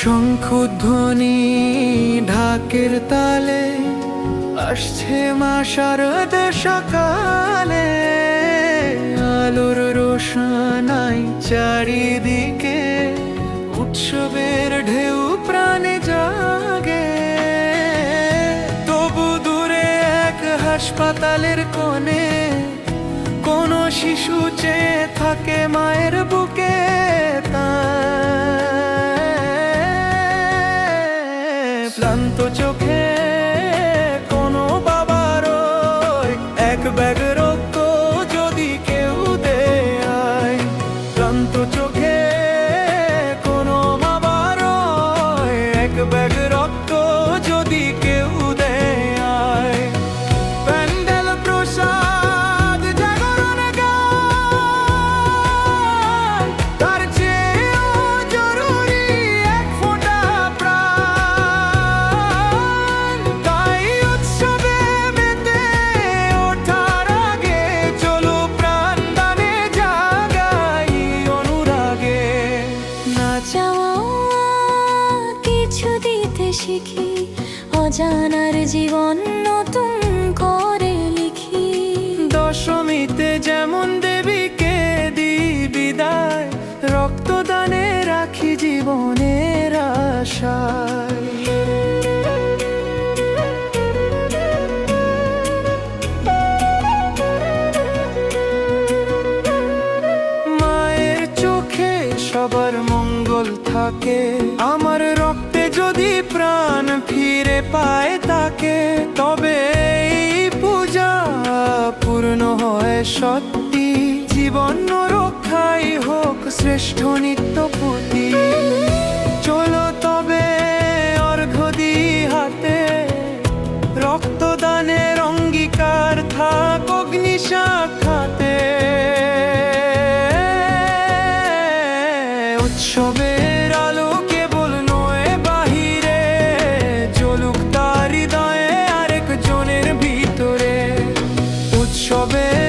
শঙ্খধ্বনি ঢাকের তালে আসছে মা শারদ সকালে। আলোর রোশনাই চারিদিকে উৎসবের ঢেউ প্রাণে জাগে। তবু দূরে এক হাসপাতালের কোণে কোনো শিশু চেয়ে থাকে মায়ের বুকে ক্লান্ত চোখে অজানার জীবন নতুন করে লিখি। দশমীতে যেমন দেবীকে দি বিদায়, রক্তদানে রাখি জীবনের আশায়। মায়ের চোখে সবার মঙ্গল থাকে, আমার রক্তে যদি প্রাণ ফিরে পায় তাকে, তবে এই পূজা পূর্ণ হয় সত্যি। জীবন রক্ষাই হোক শ্রেষ্ঠ নিত্য পুতি। চলো তবে অর্ঘদি হাতে, রক্তদানের অঙ্গীকার থাক অগ্নিশাখাতে উৎসবে loving